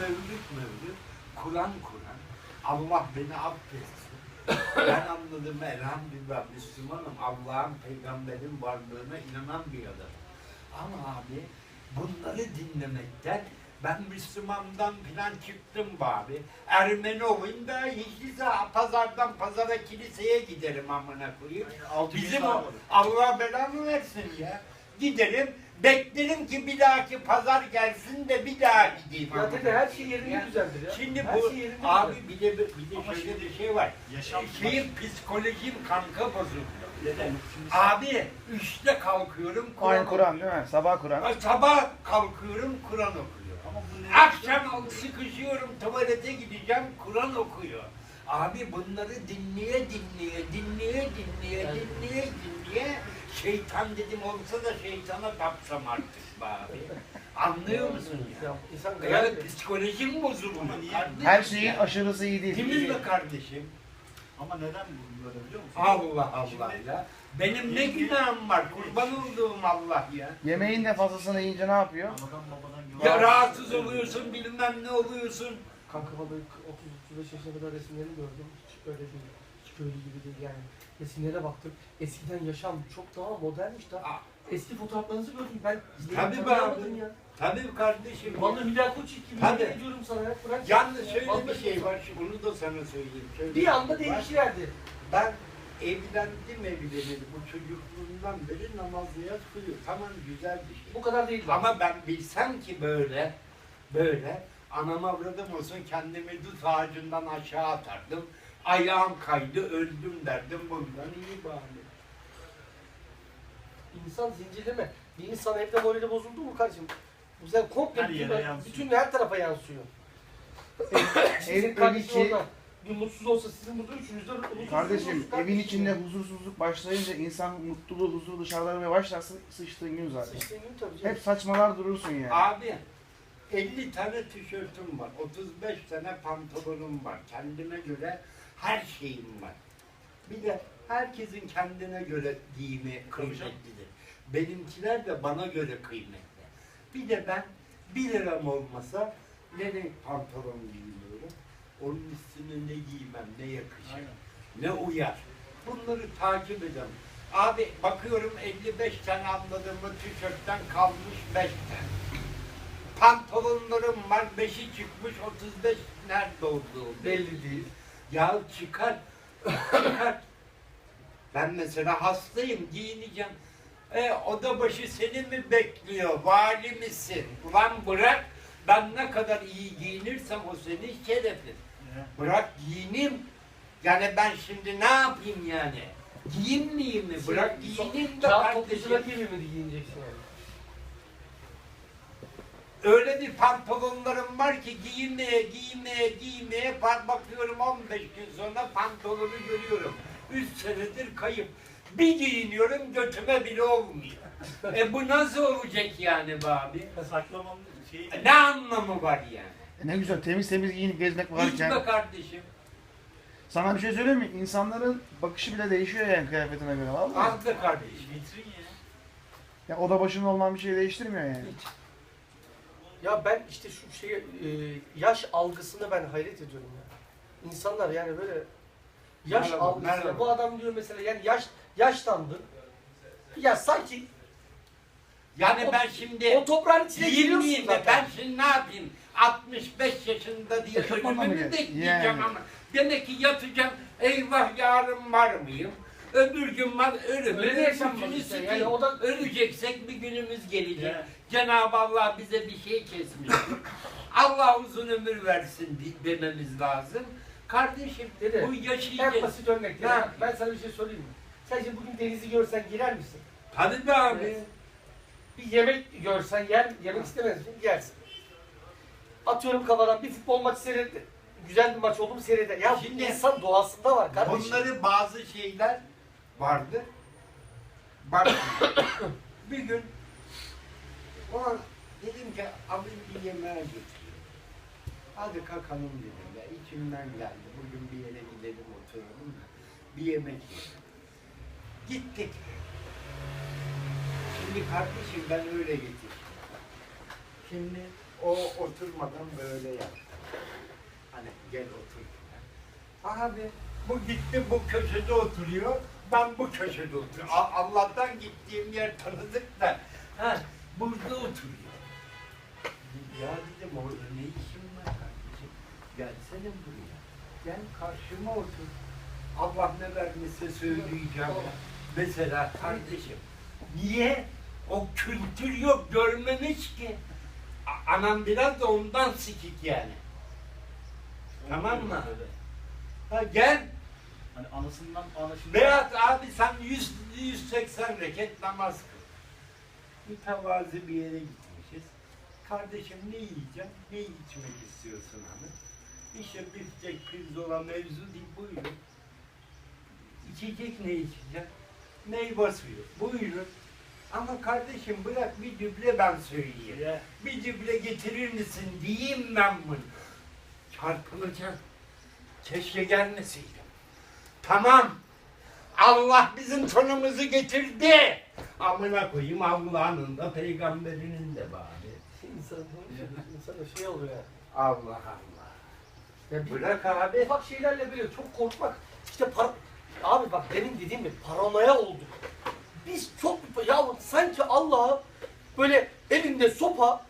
mevlüt mevlüt, Kur'an Kur'an. Allah beni affetsin. ben anladım elhamdülillah Müslümanım. Allah'ın peygamberin varlığına inanan bir adamım. Ama abi bunları dinlemekten ben Müslümandan filan çıktım be abi. Ermeni olayım da hiç değilse pazardan pazara kiliseye giderim amına koyayım. Bizim o. Allah belamı versin ya. Giderim, beklerim ki bir dahaki pazar gelsin de bir daha gideyim. Ya dede her şey yerinde Ya, güzeldir ya. Şimdi her bu, şey abi bir de, bir de Ama şöyle bir şey var. Yaşam Şeyin psikolojim kanka bozuldu. Abi üçte kalkıyorum Kur'an Aynı Kur'an değil mi? Sabah Kur'an. Sabah kalkıyorum Kur'an okuyorum. Ama bu ne? Akşam sıkışıyorum tuvalete gideceğim Kur'an okuyor. Abi bunları dinleye dinleye, dinleye dinleye, dinleye dinleye şeytan dedim olsa da şeytana tapsam artık be abi. Anlıyor musun ya? Ya garip. psikolojim bozuldu. Her şeyin aşırısı iyi değil. Değil mi kardeşim? Ama neden böyle biliyor musun? Allah Allah ya. Benim ne günahım var? Kurban olduğum Allah ya. Yemeğin de fazlasını yiyince ne yapıyor? Ya rahatsız oluyorsun, bilmem ne oluyorsun. Kanka balık 30 35 yaşına kadar resimlerini gördüm. Hiç öyle değil. Hiç öyle gibi değil yani. Resimlere baktım. Eskiden yaşam çok daha modernmiş daha. Ah. Eski fotoğraflarınızı gördüm ben. Tabii be abi. Ya. Tabii kardeşim. Vallahi Hülyakoçik gibi Tabii. Ne diyorum sana ya. Bırak. Yalnız şöyle Vallahi bir şey var. Bunu da sana söyleyeyim. Şöyle bir anda şey değişiverdi. Ben evlendim evleneli bu çocukluğundan beri namazlıya kılıyor. Tamam güzel bir şey. Bu kadar değil. Ama ben bilsem ki böyle, böyle anam avradım olsun kendimi dut ağacından aşağı atardım. Ayağım kaydı öldüm derdim bundan iyi bari. İnsan zincirleme. Bir insan evde morali bozuldu mu kardeşim? Bu sefer komple Her bütün, yere yansıyor. bütün her tarafa yansıyor. Sizin ev kardeşin içi- orada bir mutsuz olsa sizin burada üçünüz de mutsuz Kardeşim evin içinde huzursuzluk başlayınca insan mutluluğu, huzuru dışarıda aramaya başlarsa sıçtığın gün zaten. Sıçtığın gün tabii canım. Hep saçmalar durursun yani. Abi 50 tane tişörtüm var, 35 tane pantolonum var. Kendime göre her şeyim var. Bir de herkesin kendine göre giyimi kıymetlidir. Benimkiler de bana göre kıymetli. Bir de ben 1 liram olmasa ne renk pantolon giyiyorum, onun üstüne ne giymem, ne yakışır, Aynen. ne uyar. Bunları takip edem. Abi bakıyorum 55 tane anladığımı tişörtten kalmış 5 tane. Pantolonlarım var 5'i çıkmış 35 nerede olduğu Belli değil. Ya çıkar. Çıkar. Ben mesela hastayım giyineceğim. E, oda başı seni mi bekliyor? Vali misin? Ulan bırak. Ben ne kadar iyi giyinirsem o senin şerefin. Bırak giyineyim. Yani ben şimdi ne yapayım yani? Giyinmeyeyim mi? Bırak giyineyim de Kağıt kardeşim. gibi mi giyineceksin yani? Öyle bir pantolonlarım var ki giymeye, giymeye, giymeye bakıyorum 15 gün sonra pantolonu görüyorum. 3 senedir kayıp. Bir giyiniyorum götüme bile olmuyor. e bu nasıl olacak yani be abi? Saklamanın şeyi E, Ne anlamı var yani? E Ne güzel temiz temiz giyinip gezmek Hiç varken. be kardeşim. Sana bir şey söyleyeyim mi? İnsanların bakışı bile değişiyor yani kıyafetine göre vallahi. Az be kardeşim. vitrin ya. Ya oda başında olman bir şey değiştirmiyor yani. Ya ben işte şu şey yaş algısını ben hayret ediyorum ya. İnsanlar yani böyle yaş Merhaba, algısı. merhaba. Bu adam diyor mesela yani yaş yaşlandı. Ya sanki Yani O- ben şimdi o toprağın içine giriyorsun giyinmeyeyim de zaten. ben şimdi ne yapayım? 65 yaşında diye Eşofmanla mı ölümümü gel- bekleyeceğim Yani. ama. Demek ki yatacağım. Eyvah yarın var mıyım? Öbür gün var ölümü. Öyle de yaşanmaz Üçünü işte. sikeyim. Yani o da- Öleceksek bir günümüz gelecek. Ya. Cenab-ı Allah bize bir şey kesmiş. Allah uzun ömür versin di- dememiz lazım. Kardeşim Dede, bu en yaşayacağız. basit örnek. Ne ya. Ben sana bir şey söyleyeyim mi? Sen şimdi bugün denizi görsen girer misin? Tabii be abi. Evet. Bir yemek görsen yer, yemek istemez misin? Yersin. Atıyorum kafadan bir futbol maçı seyret. Güzel bir maç oldu mu seyreder. Ya Şimdi- Şimdi insan doğasında var kardeşim. Bunları bazı şeyler vardı. Bak bir gün ona dedim ki abi bir yemeğe götüreyim. Hadi kalkalım dedim ya. İçimden geldi. Bugün bir yere gidelim oturalım da bir yemek yiyelim. Gittik. Şimdi kardeşim ben öyle getirdim. Şimdi O oturmadan böyle yaptı. Hani gel otur. Abi bu gitti bu köşede oturuyor. Ben bu köşede oturuyorum. Allah'tan gittiğim yer tanıdık da. Ha, burada oturuyor. Ya dedim orada ne işin var kardeşim? Gelsene buraya. Gel karşıma otur. Allah ne vermişse söyleyeceğim. Mesela kardeşim niye o kültür yok görmemiş ki? A- Anam biraz da ondan sikik yani. Tamam mı? Ha, gel Hani anasından anasından. Beyaz abi sen 100, 180 reket namaz kıl. Mütevazi bir yere gitmişiz. Kardeşim ne yiyeceğim, ne içmek istiyorsun hanım? İşte biftek, pirzola mevzu değil, buyurun. İçecek ne içeceğim? Meyve suyu, buyurun. Ama kardeşim bırak bir düble ben söyleyeyim. Ya. Bir düble getirir misin diyeyim ben bunu. Çarpılacağım. Keşke gelmeseydim. Tamam. Allah bizim sonumuzu getirdi. Amına koyayım Allah'ın da peygamberinin de bari. İnsan, insana şey oluyor. Allah Allah. ya Bırak abi. ufak şeylerle böyle çok korkmak. İşte par Abi bak benim dediğim gibi paranoya olduk. Biz çok ya sanki Allah'a böyle elinde sopa